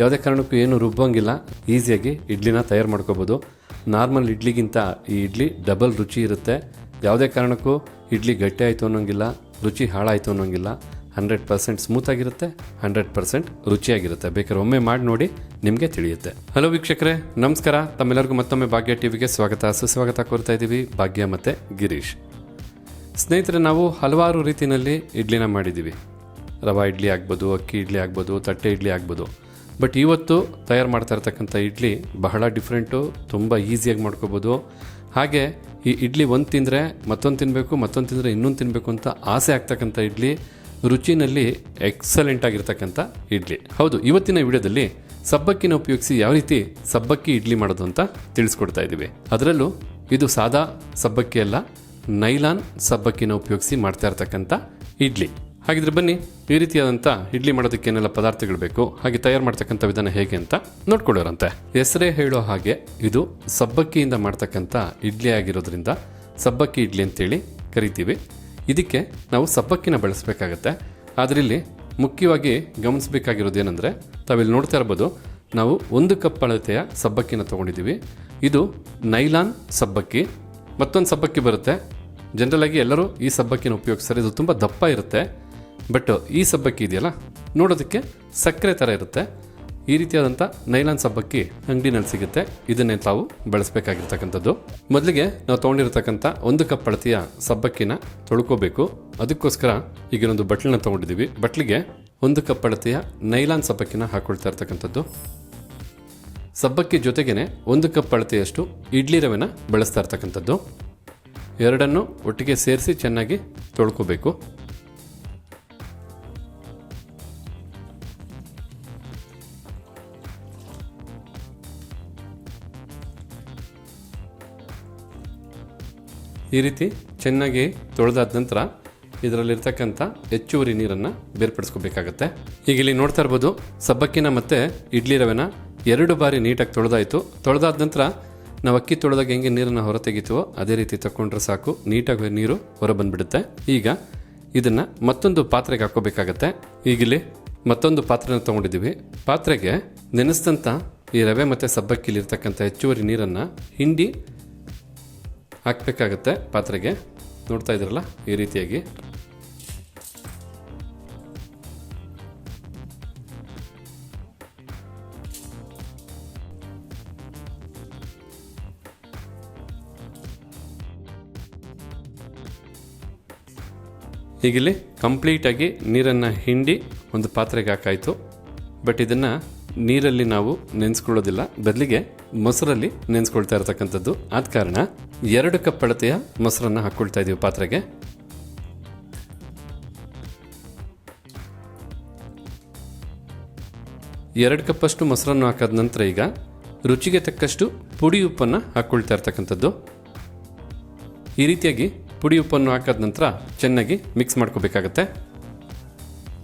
ಯಾವುದೇ ಕಾರಣಕ್ಕೂ ಏನು ರುಬ್ಬಂಗಿಲ್ಲ. ಈಸಿಯಾಗಿ ಇಡ್ಲಿನ ತಯಾರು ಮಾಡ್ಕೋಬೋದು. ನಾರ್ಮಲ್ ಇಡ್ಲಿಗಿಂತ ಈ ಇಡ್ಲಿ ಡಬಲ್ ರುಚಿ ಇರುತ್ತೆ. ಯಾವುದೇ ಕಾರಣಕ್ಕೂ ಇಡ್ಲಿ ಗಟ್ಟಿ ಆಯಿತು ಅನ್ನೋಂಗಿಲ್ಲ, ರುಚಿ ಹಾಳಾಯಿತು ಅನ್ನೋಂಗಿಲ್ಲ. ಹಂಡ್ರೆಡ್ ಪರ್ಸೆಂಟ್ ಸ್ಮೂತಾಗಿರುತ್ತೆ ಹಂಡ್ರೆಡ್ ಪರ್ಸೆಂಟ್ ರುಚಿಯಾಗಿರುತ್ತೆ. ಬೇಕಾದ್ರೆ ಒಮ್ಮೆ ಮಾಡಿ ನೋಡಿ ನಿಮಗೆ ತಿಳಿಯುತ್ತೆ. ಹಲೋ ವೀಕ್ಷಕರೇ, ನಮಸ್ಕಾರ. ತಮ್ಮೆಲ್ಲರಿಗೂ ಮತ್ತೊಮ್ಮೆ ಭಾಗ್ಯ ಟಿವಿಗೆ ಸ್ವಾಗತ. ಸುಸ್ವಾಗತ ಕೋರ್ತಾ ಇದ್ದೀವಿ ಭಾಗ್ಯ ಮತ್ತು ಗಿರೀಶ್. ಸ್ನೇಹಿತರೆ, ನಾವು ಹಲವಾರು ರೀತಿಯಲ್ಲಿ ಇಡ್ಲಿನ ಮಾಡಿದ್ದೀವಿ. ರವಾ ಇಡ್ಲಿ ಆಗ್ಬೋದು, ಅಕ್ಕಿ ಇಡ್ಲಿ ಆಗ್ಬೋದು, ತಟ್ಟೆ ಇಡ್ಲಿ ಆಗ್ಬೋದು. ಬಟ್ ಇವತ್ತು ತಯಾರು ಮಾಡ್ತಾ ಇರ್ತಕ್ಕಂಥ ಇಡ್ಲಿ ಬಹಳ ಡಿಫ್ರೆಂಟು, ತುಂಬ ಈಸಿಯಾಗಿ ಮಾಡ್ಕೋಬೋದು. ಹಾಗೆ ಈ ಇಡ್ಲಿ ಒಂದು ತಿಂದರೆ ಮತ್ತೊಂದು ತಿನ್ನಬೇಕು ಮತ್ತೊಂದು ತಿಂದರೆ ಇನ್ನೊಂದು ತಿನ್ನಬೇಕು ಅಂತ ಆಸೆ ಆಗ್ತಕ್ಕಂಥ ಇಡ್ಲಿ, ರುಚಿನಲ್ಲಿ ಎಕ್ಸಲೆಂಟ್ ಆಗಿರ್ತಕ್ಕಂಥ ಇಡ್ಲಿ. ಹೌದು, ಇವತ್ತಿನ ವಿಡಿಯೋದಲ್ಲಿ ಸಬ್ಬಕ್ಕಿನ ಉಪಯೋಗಿಸಿ ಯಾವ ರೀತಿ ಸಬ್ಬಕ್ಕಿ ಇಡ್ಲಿ ಮಾಡೋದು ಅಂತ ತಿಳಿಸ್ಕೊಡ್ತಾ ಇದ್ದೀವಿ. ಅದರಲ್ಲೂ ಇದು ಸಾದಾ ಸಬ್ಬಕ್ಕಿ ಅಲ್ಲ, ನೈಲಾನ್ ಸಬ್ಬಕ್ಕಿನ ಉಪಯೋಗಿಸಿ ಮಾಡ್ತಾ ಇರ್ತಕ್ಕಂಥ ಇಡ್ಲಿ. ಹಾಗಿದ್ರೆ ಬನ್ನಿ, ಈ ರೀತಿಯಾದಂಥ ಇಡ್ಲಿ ಮಾಡೋದಕ್ಕೆ ಏನೆಲ್ಲ ಪದಾರ್ಥಗಳು ಬೇಕು, ಹಾಗೆ ತಯಾರು ಮಾಡ್ತಕ್ಕಂಥ ವಿಧಾನ ಹೇಗೆ ಅಂತ ನೋಡ್ಕೊಳ್ಳೋರಂತೆ. ಹೆಸರೇ ಹೇಳೋ ಹಾಗೆ ಇದು ಸಬ್ಬಕ್ಕಿಯಿಂದ ಮಾಡ್ತಕ್ಕಂಥ ಇಡ್ಲಿ ಆಗಿರೋದ್ರಿಂದ ಸಬ್ಬಕ್ಕಿ ಇಡ್ಲಿ ಅಂತೇಳಿ ಕರಿತೀವಿ. ಇದಕ್ಕೆ ನಾವು ಸಬ್ಬಕ್ಕಿನ ಬಳಸಬೇಕಾಗತ್ತೆ. ಇಲ್ಲಿ ಮುಖ್ಯವಾಗಿ ಗಮನಿಸಬೇಕಾಗಿರೋದು ಏನಂದರೆ ತಾವಿಲ್ಲಿ ನೋಡ್ತಾ ಇರ್ಬೋದು, ನಾವು ಒಂದು ಕಪ್ ಅಳತೆಯ ಸಬ್ಬಕ್ಕಿನ ತೊಗೊಂಡಿದ್ದೀವಿ. ಇದು ನೈಲಾನ್ ಸಬ್ಬಕ್ಕಿ. ಮತ್ತೊಂದು ಸಬ್ಬಕ್ಕಿ ಬರುತ್ತೆ. ಜನರಲ್ ಆಗಿ ಎಲ್ಲರೂ ಈ ಸಬ್ಬಕ್ಕಿನ ಉಪಯೋಗಿಸ್ತಾರೆ. ಇದು ತುಂಬ ದಪ್ಪ ಇರುತ್ತೆ. ಬಟ್ ಈ ಸಬ್ಬಕ್ಕಿ ಇದೆಯಲ್ಲ? ನೋಡೋದಕ್ಕೆ ಸಕ್ಕರೆ ಥರ ಇರುತ್ತೆ. ಈ ರೀತಿಯಾದಂಥ ನೈಲಾನ್ ಸಬ್ಬಕ್ಕಿ ಅಂಗಡಿನಲ್ಲಿ ಸಿಗುತ್ತೆ. ಇದನ್ನೇ ತಾವು ಬಳಸಬೇಕಾಗಿರ್ತಕ್ಕಂಥದ್ದು. ಮೊದಲಿಗೆ ನಾವು ತೊಗೊಂಡಿರತಕ್ಕಂಥ ಒಂದು ಕಪ್ ಅಳತಿಯ ಸಬ್ಬಕ್ಕಿನ ತೊಳ್ಕೋಬೇಕು. ಅದಕ್ಕೋಸ್ಕರ ಈಗಿನೊಂದು ಬಟ್ಲನ್ನ ತೊಗೊಂಡಿದ್ದೀವಿ. ಬಟ್ಲಿಗೆ ಒಂದು ಕಪ್ ಅಳತೆಯ ನೈಲಾನ್ ಸಬ್ಬಕ್ಕಿನ ಹಾಕೊಳ್ತಾ ಇರ್ತಕ್ಕಂಥದ್ದು. ಸಬ್ಬಕ್ಕಿ ಜೊತೆಗೇ ಒಂದು ಕಪ್ ಅಳತೆಯಷ್ಟು ಇಡ್ಲಿ ರವೆನ ಬಳಸ್ತಾ ಇರ್ತಕ್ಕಂಥದ್ದು. ಎರಡನ್ನು ಒಟ್ಟಿಗೆ ಸೇರಿಸಿ ಚೆನ್ನಾಗಿ ತೊಳ್ಕೋಬೇಕು. ಈ ರೀತಿ ಚೆನ್ನಾಗಿ ತೊಳೆದಾದ ನಂತರ ಇದರಲ್ಲಿರ್ತಕ್ಕಂಥ ಹೆಚ್ಚುವರಿ ನೀರನ್ನು ಬೇರ್ಪಡಿಸ್ಕೋಬೇಕಾಗತ್ತೆ. ಈಗ ಇಲ್ಲಿ ನೋಡ್ತಾ ಇರ್ಬೋದು, ಸಬ್ಬಕ್ಕಿನ ಮತ್ತೆ ಇಡ್ಲಿ ರವೆನ ಎರಡು ಬಾರಿ ನೀಟಾಗಿ ತೊಳೆದಾಯಿತು. ತೊಳೆದಾದ ನಂತರ ನಾವು ಅಕ್ಕಿ ತೊಳೆದಾಗ ಹೆಂಗೆ ನೀರನ್ನು ಹೊರ ತೆಗಿತೀವೋ ಅದೇ ರೀತಿ ತಗೊಂಡ್ರೆ ಸಾಕು, ನೀಟಾಗಿ ನೀರು ಹೊರ ಬಂದ್ಬಿಡುತ್ತೆ ಈಗ ಇದನ್ನು ಮತ್ತೊಂದು ಪಾತ್ರೆಗೆ ಹಾಕೋಬೇಕಾಗತ್ತೆ ಈಗಿಲ್ಲಿ ಮತ್ತೊಂದು ಪಾತ್ರೆನ ತೊಗೊಂಡಿದ್ದೀವಿ. ಪಾತ್ರೆಗೆ ನೆನೆಸಿದಂಥ ಈ ರವೆ ಮತ್ತು ಸಬ್ಬಕ್ಕಿಲಿರ್ತಕ್ಕಂಥ ಹೆಚ್ಚುವರಿ ನೀರನ್ನು ಹಿಂಡಿ ಹಾಕಬೇಕಾಗತ್ತೆ ಪಾತ್ರೆಗೆ. ನೋಡ್ತಾ ಇದ್ರಲ್ಲ ಈ ರೀತಿಯಾಗಿ. ಈಗಿಲ್ಲಿ ಕಂಪ್ಲೀಟಾಗಿ ನೀರನ್ನು ಹಿಂಡಿ ಒಂದು ಪಾತ್ರೆಗೆ ಹಾಕಾಯಿತು. ಬಟ್ ಇದನ್ನು ನೀರಲ್ಲಿ ನಾವು ನೆನೆಸ್ಕೊಳ್ಳೋದಿಲ್ಲ. ಬದಲಿಗೆ ಮೊಸರಲ್ಲಿ ನೆನೆಸ್ಕೊಳ್ತಾ ಇರತಕ್ಕಂಥದ್ದು. ಆದ ಕಾರಣ ಎರಡು ಕಪ್ ಅಳತೆಯ ಮೊಸರನ್ನು ಹಾಕ್ಕೊಳ್ತಾ ಇದ್ದೀವಿ ಪಾತ್ರೆಗೆ. ಎರಡು ಕಪ್ಪಷ್ಟು ಮೊಸರನ್ನು ಹಾಕಾದ ನಂತರ ಈಗ ರುಚಿಗೆ ತಕ್ಕಷ್ಟು ಪುಡಿ ಉಪ್ಪನ್ನು ಹಾಕ್ಕೊಳ್ತಾ ಇರ್ತಕ್ಕಂಥದ್ದು. ಈ ರೀತಿಯಾಗಿ ಪುಡಿ ಉಪ್ಪನ್ನು ಹಾಕಾದ ನಂತರ ಚೆನ್ನಾಗಿ ಮಿಕ್ಸ್ ಮಾಡ್ಕೋಬೇಕಾಗತ್ತೆ.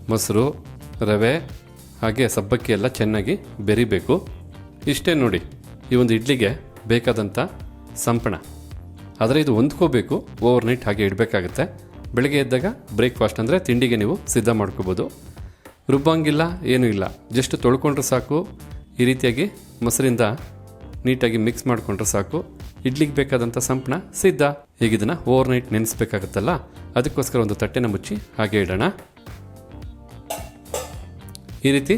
ಮೊಸರು, ರವೆ ಹಾಗೆ ಸಬ್ಬಕ್ಕಿ ಎಲ್ಲ ಚೆನ್ನಾಗಿ ಬೆರಿಬೇಕು. ಇಷ್ಟೇ ನೋಡಿ, ಈ ಒಂದು ಇಡ್ಲಿಗೆ ಬೇಕಾದಂಥ ಸಂಪಣ. ಆದರೆ ಇದು ಹೊಂದ್ಕೋಬೇಕು ಓವರ್ ನೈಟ್ ಹಾಗೆ ಇಡಬೇಕಾಗುತ್ತೆ. ಬೆಳಗ್ಗೆ ಎದ್ದಾಗ ಬ್ರೇಕ್ಫಾಸ್ಟ್ ಅಂದರೆ ತಿಂಡಿಗೆ ನೀವು ಸಿದ್ಧ ಮಾಡ್ಕೋಬೋದು. ರುಬ್ಬಂಗಿಲ್ಲ, ಏನೂ ಇಲ್ಲ. ಜಸ್ಟ್ ತೊಳ್ಕೊಂಡ್ರೆ ಸಾಕು. ಈ ರೀತಿಯಾಗಿ ಮೊಸರಿಂದ ನೀಟಾಗಿ ಮಿಕ್ಸ್ ಮಾಡಿಕೊಂಡ್ರೆ ಸಾಕು. ಇಡ್ಲಿಗೆ ಬೇಕಾದಂಥ ಸಂಪಣ ಸಿದ್ಧ. ಈಗ ಇದನ್ನು ಓವರ್ ನೈಟ್ ನೆನೆಸ್ಬೇಕಾಗತ್ತಲ್ಲ, ಅದಕ್ಕೋಸ್ಕರ ಒಂದು ತಟ್ಟೆನ ಮುಚ್ಚಿ ಹಾಗೆ ಇಡೋಣ. ಈ ರೀತಿ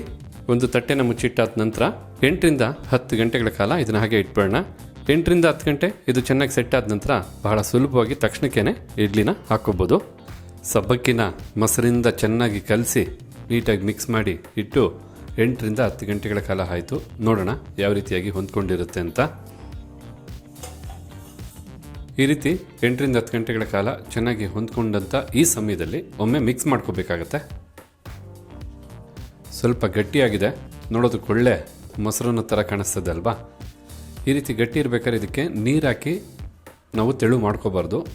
ಒಂದು ತಟ್ಟೆನ ಮುಚ್ಚಿಟ್ಟಾದ ನಂತರ ಎಂಟರಿಂದ ಹತ್ತು ಗಂಟೆಗಳ ಕಾಲ ಇದನ್ನು ಹಾಗೆ ಇಟ್ಬಿಡೋಣ ಎಂಟರಿಂದ ಹತ್ತು ಗಂಟೆ ಇದು ಚೆನ್ನಾಗಿ ಸೆಟ್ ಆದ ನಂತರ ಬಹಳ ಸುಲಭವಾಗಿ ತಕ್ಷಣಕ್ಕೇ ಇಡ್ಲಿನ ಹಾಕೋಬೋದು. ಸಬ್ಬಕ್ಕಿನ ಮೊಸರಿಂದ ಚೆನ್ನಾಗಿ ಕಲಸಿ ನೀಟಾಗಿ ಮಿಕ್ಸ್ ಮಾಡಿ ಇಟ್ಟು ಎಂಟರಿಂದ ಹತ್ತು ಗಂಟೆಗಳ ಕಾಲ ಆಯಿತು. ನೋಡೋಣ ಯಾವ ರೀತಿಯಾಗಿ ಹೊಂದ್ಕೊಂಡಿರುತ್ತೆ ಅಂತ. ಈ ರೀತಿ ಎಂಟರಿಂದ ಹತ್ತು ಗಂಟೆಗಳ ಕಾಲ ಚೆನ್ನಾಗಿ ಹೊಂದ್ಕೊಂಡಂಥ ಈ ಸಮಯದಲ್ಲಿ ಒಮ್ಮೆ ಮಿಕ್ಸ್ ಮಾಡ್ಕೋಬೇಕಾಗತ್ತೆ. ಸ್ವಲ್ಪ ಗಟ್ಟಿಯಾಗಿದೆ. ನೋಡೋದಕ್ಕೆ ಒಳ್ಳೆ ಮೊಸರನ್ನ ಥರ ಕಾಣಿಸ್ತದೆ ಅಲ್ವಾ? ಈ ರೀತಿ ಗಟ್ಟಿ ಇರಬೇಕಾದ್ರೆ ಇದಕ್ಕೆ ನೀರು ಹಾಕಿ ನಾವು ತೆಳು ಮಾಡ್ಕೋಬಾರ್ದು.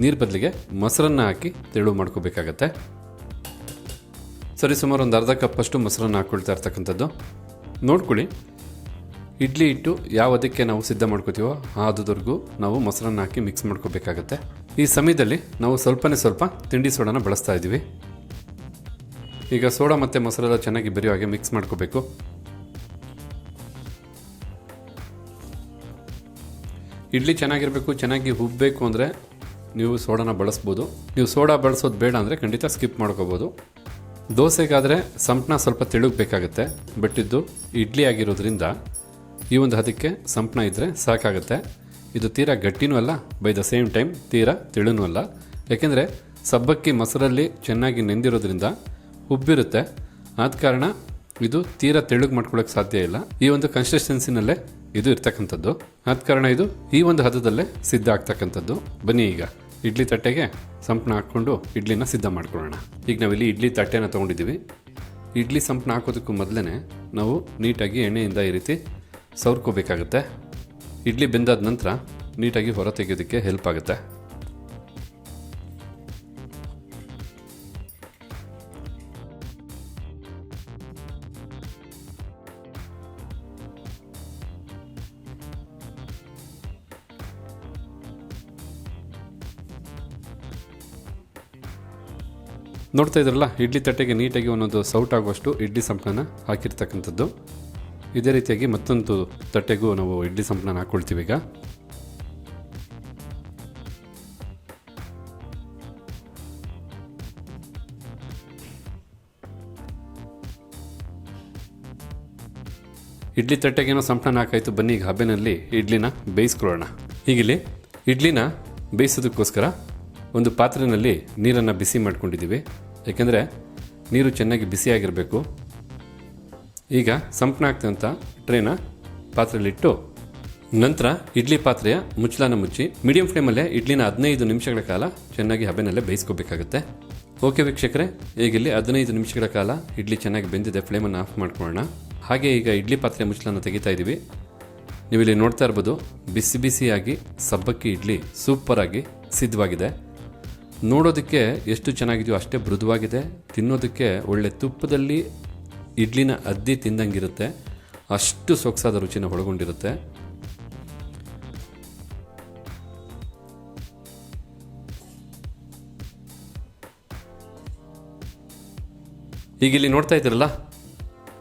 ನೀರು ಬದಲಿಗೆ ಮೊಸರನ್ನ ಹಾಕಿ ತೆಳು ಮಾಡ್ಕೋಬೇಕಾಗತ್ತೆ. ಸರಿ, ಸುಮಾರು ಒಂದು ಅರ್ಧ ಕಪ್ಪಷ್ಟು ಮೊಸರನ್ನ ಹಾಕ್ಕೊಳ್ತಾ ಇರ್ತಕ್ಕಂಥದ್ದು. ನೋಡ್ಕೊಳ್ಳಿ. ಇಡ್ಲಿ ಇಟ್ಟು ಯಾವ ಅದಕ್ಕೆ ನಾವು ಸಿದ್ಧ ಮಾಡ್ಕೋತೀವೋ ಆದುವರೆಗೂ ನಾವು ಮೊಸರನ್ನ ಹಾಕಿ ಮಿಕ್ಸ್ ಮಾಡ್ಕೋಬೇಕಾಗತ್ತೆ. ಈ ಸಮಯದಲ್ಲಿ ನಾವು ಸ್ವಲ್ಪನೇ ಸ್ವಲ್ಪ ತಿಂಡಿ ಸೋಡನ ಬಳಸ್ತಾ ಇದ್ದೀವಿ. ಈಗ ಸೋಡಾ ಮತ್ತು ಮೊಸರೆಲ್ಲ ಚೆನ್ನಾಗಿ ಬೆರೆಯೋ ಹಾಗೆ ಮಿಕ್ಸ್ ಮಾಡ್ಕೋಬೇಕು. ಇಡ್ಲಿ ಚೆನ್ನಾಗಿರಬೇಕು, ಚೆನ್ನಾಗಿ ಹುಬ್ಬಬೇಕು ಅಂದರೆ ನೀವು ಸೋಡಾನ ಬಳಸ್ಬೋದು. ನೀವು ಸೋಡಾ ಬಳಸೋದು ಬೇಡ ಅಂದರೆ ಖಂಡಿತ ಸ್ಕಿಪ್ ಮಾಡ್ಕೋಬೋದು. ದೋಸೆಗಾದರೆ ಸಂಪ್ನ ಸ್ವಲ್ಪ ತಿಳುಗಬೇಕಾಗತ್ತೆ ಬಟ್ ಇಡ್ಲಿ ಆಗಿರೋದ್ರಿಂದ ಈ ಒಂದು ಹದಕ್ಕೆ ಸಂಪ್ನ ಇದ್ದರೆ ಸಾಕಾಗುತ್ತೆ. ಇದು ತೀರಾ ಗಟ್ಟಿನೂ ಅಲ್ಲ ಬೈ ದ ಸೇಮ್ ಟೈಮ್ ತೀರಾ ತಿಳುನೂ ಅಲ್ಲ. ಯಾಕೆಂದರೆ ಸಬ್ಬಕ್ಕಿ ಮೊಸರಲ್ಲಿ ಚೆನ್ನಾಗಿ ನೆಂದಿರೋದ್ರಿಂದ ಉಬ್ಬಿರುತ್ತೆ. ಆದ ಕಾರಣ ಇದು ತೀರಾ ತೆಳುಗ್ ಮಾಡ್ಕೊಳ್ಳೋಕೆ ಸಾಧ್ಯ ಇಲ್ಲ. ಈ ಒಂದು ಕನ್ಸಿಸ್ಟೆನ್ಸಿನಲ್ಲೇ ಇದು ಇರ್ತಕ್ಕಂಥದ್ದು. ಆದ ಕಾರಣ ಇದು ಈ ಒಂದು ಹದದಲ್ಲೇ ಸಿದ್ಧ ಆಗ್ತಕ್ಕಂಥದ್ದು. ಬನ್ನಿ ಈಗ, ಇಡ್ಲಿ ತಟ್ಟೆಗೆ ಸಂಪಣ ಹಾಕ್ಕೊಂಡು ಇಡ್ಲಿನ ಸಿದ್ಧ ಮಾಡ್ಕೊಳ್ಳೋಣ. ಈಗ ನಾವಿಲ್ಲಿ ಇಡ್ಲಿ ತಟ್ಟೆನ ತೊಗೊಂಡಿದ್ದೀವಿ. ಇಡ್ಲಿ ಸಂಪಣ ಹಾಕೋದಕ್ಕೂ ಮೊದಲೇ ನಾವು ನೀಟಾಗಿ ಎಣ್ಣೆಯಿಂದ ಈ ರೀತಿ ಸವರ್ಕೋಬೇಕಾಗುತ್ತೆ. ಇಡ್ಲಿ ಬೆಂದಾದ ನಂತರ ನೀಟಾಗಿ ಹೊರ ತೆಗೆಯೋದಕ್ಕೆ ಹೆಲ್ಪ್ ಆಗುತ್ತೆ. ನೋಡ್ತಾ ಇದ್ರಲ್ಲ, ಇಡ್ಲಿ ತಟ್ಟೆಗೆ ನೀಟಾಗಿ ಒಂದೊಂದು ಸೌಟ್ ಆಗುವಷ್ಟು ಇಡ್ಲಿ ಸಂಪ್ಳನ ಹಾಕಿರ್ತಕ್ಕಂಥದ್ದು. ಇದೇ ರೀತಿಯಾಗಿ ಮತ್ತೊಂದು ತಟ್ಟೆಗೂ ನಾವು ಇಡ್ಲಿ ಸಂಪ್ಳನ ಹಾಕ್ಕೊಳ್ತೀವಿ ಈಗ. ಇಡ್ಲಿ ತಟ್ಟೆಗೇನೋ ಸಂಪ್ಳನ ಹಾಕಾಯ್ತು, ಬನ್ನಿ ಈಗ ಹಬೆನಲ್ಲಿ ಇಡ್ಲಿನ ಬೇಯಿಸ್ಕೊಳ್ಳೋಣ. ಈಗಿಲ್ಲಿ ಇಡ್ಲಿನ ಬೇಯಿಸೋದಕ್ಕೋಸ್ಕರ ಒಂದು ಪಾತ್ರೆಯಲ್ಲಿ ನೀರನ್ನು ಬಿಸಿ ಮಾಡ್ಕೊಂಡಿದ್ದೀವಿ. ಏಕೆಂದರೆ ನೀರು ಚೆನ್ನಾಗಿ ಬಿಸಿಯಾಗಿರಬೇಕು. ಈಗ ಸಂಪಣ ಆಗ್ತಂಥ ಟ್ರೇನ ಪಾತ್ರೆಯಲ್ಲಿಟ್ಟು ನಂತರ ಇಡ್ಲಿ ಪಾತ್ರೆಯ ಮುಚ್ಚಲಾನ ಮುಚ್ಚಿ ಮೀಡಿಯಂ ಫ್ಲೇಮಲ್ಲೇ ಇಡ್ಲಿನ ಹದಿನೈದು ನಿಮಿಷಗಳ ಕಾಲ ಚೆನ್ನಾಗಿ ಹಬೆನಲ್ಲೇ ಬೇಯಿಸ್ಕೋಬೇಕಾಗುತ್ತೆ. ಓಕೆ ವೀಕ್ಷಕರೇ, ಈಗ ಇಲ್ಲಿ ಹದಿನೈದು ನಿಮಿಷಗಳ ಕಾಲ ಇಡ್ಲಿ ಚೆನ್ನಾಗಿ ಬೆಂದಿದೆ, ಫ್ಲೇಮನ್ನು ಆಫ್ ಮಾಡ್ಕೊಳ್ಳೋಣ. ಹಾಗೆ ಈಗ ಇಡ್ಲಿ ಪಾತ್ರೆ ಮುಚ್ಚಲನ್ನು ತೆಗಿತಾ ಇದ್ದೀವಿ ನೀವಿಲ್ಲಿ ನೋಡ್ತಾ ಇರ್ಬೋದು, ಬಿಸಿ ಬಿಸಿಯಾಗಿ ಸಬ್ಬಕ್ಕಿ ಇಡ್ಲಿ ಸೂಪರಾಗಿ ಸಿದ್ಧವಾಗಿದೆ. ನೋಡೋದಕ್ಕೆ ಎಷ್ಟು ಚೆನ್ನಾಗಿದೆಯೋ ಅಷ್ಟೇ ಮೃದುವಾಗಿದೆ. ತಿನ್ನೋದಕ್ಕೆ ಒಳ್ಳೆ ತುಪ್ಪದಲ್ಲಿ ಇಡ್ಲಿನ ಅದ್ದಿ ತಿಂದಂಗಿರುತ್ತೆ. ಅಷ್ಟು ಸೊಗಸಾದ ರುಚಿನ ಒಳಗೊಂಡಿರುತ್ತೆ. ಈಗ ಇಲ್ಲಿ ನೋಡ್ತಾ ಇದ್ದೀರಲ್ಲ?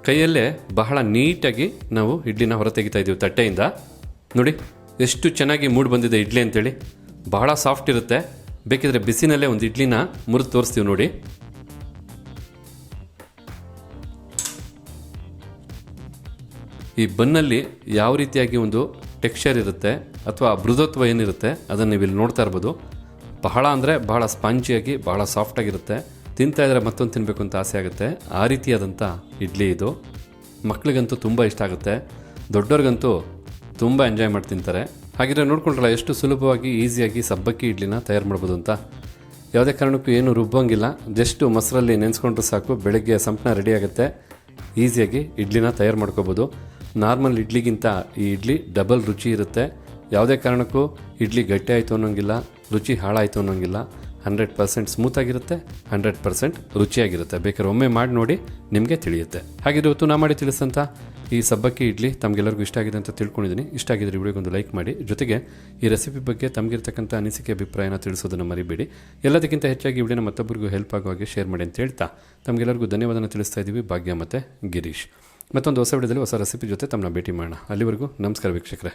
ಕೈಯಲ್ಲೇ ಬಹಳ ನೀಟಾಗಿ ನಾವು ಇಡ್ಲಿನ ಹೊರ ತೆಗಿತಾ ಇದ್ದೀವಿ ತಟ್ಟೆಯಿಂದ. ನೋಡಿ, ಎಷ್ಟು ಚೆನ್ನಾಗಿ ಮೂಡ್ ಬಂದಿದೆ ಇಡ್ಲಿ ಅಂತೇಳಿ. ಬಹಳ ಸಾಫ್ಟ್ ಇರುತ್ತೆ. ಬೇಕಿದ್ರೆ ಬಿಸಿನಲ್ಲೇ ಒಂದು ಇಡ್ಲಿನ ಮುರಿದು ತೋರಿಸ್ತೀವಿ ನೋಡಿ. ಈ ಬನ್ನಲ್ಲಿ ಯಾವ ರೀತಿಯಾಗಿ ಒಂದು ಟೆಕ್ಸ್ಚರ್ ಇರುತ್ತೆ ಅಥವಾ ಮೃದತ್ವ ಏನಿರುತ್ತೆ ಅದನ್ನು ನೀವು ಇಲ್ಲಿ ನೋಡ್ತಾ ಇರ್ಬೋದು. ಬಹಳ ಅಂದರೆ ಬಹಳ ಸ್ಪಾಂಜಿಯಾಗಿ, ಬಹಳ ಸಾಫ್ಟಾಗಿರುತ್ತೆ ತಿಂತಾ ಇದ್ರೆ ಮತ್ತೊಂದು ತಿನ್ನಬೇಕು ಅಂತ ಆಸೆ ಆಗುತ್ತೆ. ಆ ರೀತಿಯಾದಂಥ ಇಡ್ಲಿ ಇದು. ಮಕ್ಕಳಿಗಂತೂ ತುಂಬ ಇಷ್ಟ ಆಗುತ್ತೆ. ದೊಡ್ಡವ್ರಿಗಂತೂ ತುಂಬ ಎಂಜಾಯ್ ಮಾಡಿ ತಿಂತಾರೆ ಹಾಗಿದ್ರೆ ನೋಡ್ಕೊಂಡ್ರಲ್ಲ, ಎಷ್ಟು ಸುಲಭವಾಗಿ ಈಸಿಯಾಗಿ ಸಬ್ಬಕ್ಕಿ ಇಡ್ಲಿನ ತಯಾರು ಮಾಡ್ಬೋದು ಅಂತ. ಯಾವುದೇ ಕಾರಣಕ್ಕೂ ಏನು ರುಬ್ಬಂಗಿಲ್ಲ. ಜಸ್ಟ್ ಮೊಸರಲ್ಲಿ ನೆನೆಸ್ಕೊಂಡ್ರೆ ಸಾಕು, ಬೆಳಗ್ಗೆ ಸಂಪ್ನ ರೆಡಿ ಆಗುತ್ತೆ. ಈಸಿಯಾಗಿ ಇಡ್ಲಿನ ತಯಾರು ಮಾಡ್ಕೋಬೋದು. ನಾರ್ಮಲ್ ಇಡ್ಲಿಗಿಂತ ಈ ಇಡ್ಲಿ ಡಬಲ್ ರುಚಿ ಇರುತ್ತೆ. ಯಾವುದೇ ಕಾರಣಕ್ಕೂ ಇಡ್ಲಿ ಗಟ್ಟಿ ಆಯಿತು ಅನ್ನೋಂಗಿಲ್ಲ, ರುಚಿ ಹಾಳಾಯಿತು ಅನ್ನೋಂಗಿಲ್ಲ. ಹಂಡ್ರೆಡ್ ಪರ್ಸೆಂಟ್ ಸ್ಮೂತಾಗಿರುತ್ತೆ ಹಂಡ್ರೆಡ್ ಪರ್ಸೆಂಟ್ ರುಚಿಯಾಗಿರುತ್ತೆ. ಬೇಕಾದ್ರೆ ಒಮ್ಮೆ ಮಾಡಿ ನೋಡಿ ನಿಮಗೆ ತಿಳಿಯುತ್ತೆ. ಹಾಗಿದ್ರೆ ಇವತ್ತು ನಾ ಮಾಡಿ ತಿಳಿಸಂತ ಈ ಸಬ್ಬಕ್ಕಿ ಇಡ್ಲಿ ತಮಗೆಲ್ಲರಿಗೂ ಇಷ್ಟ ಆಗಿದೆ ಅಂತ ತಿಳ್ಕೊಂಡಿದ್ದೀನಿ. ಇಷ್ಟ ಆಗಿದ್ರೆ ವಿಡಿಯೋಗೊಂದು ಲೈಕ್ ಮಾಡಿ. ಜೊತೆಗೆ ಈ ರೆಸಿಪಿ ಬಗ್ಗೆ ತಮಗಿರ್ತಕ್ಕಂಥ ಅನಿಸಿಕೆ, ಅಭಿಪ್ರಾಯನ ತಿಳಿಸೋದನ್ನು ಮರಿಬೇಡಿ. ಎಲ್ಲದಕ್ಕಿಂತ ಹೆಚ್ಚಾಗಿ ವಿಡಿಯೋನ ಮತ್ತೊಬ್ಬರಿಗೂ ಹೆಲ್ಪ್ ಆಗೋ ಹಾಗೆ ಶೇರ್ ಮಾಡಿ ಅಂತ ಹೇಳ್ತಾ ತಮಗೆಲ್ಲರಿಗೂ ಧನ್ಯವಾದನ ತಿಳಿಸ್ತಾ ಇದ್ದೀವಿ. ಭಾಗ್ಯ ಮತ್ತು ಗಿರೀಶ್. ಮತ್ತೊಂದು ಹೊಸ ವಿಡಿಯೋದಲ್ಲಿ ಹೊಸ ರೆಸಿಪಿ ಜೊತೆ ತಮ್ಮನ್ನ ಭೇಟಿ ಮಾಡೋಣ. ಅಲ್ಲಿವರೆಗೂ ನಮಸ್ಕಾರ ವೀಕ್ಷಕರೇ.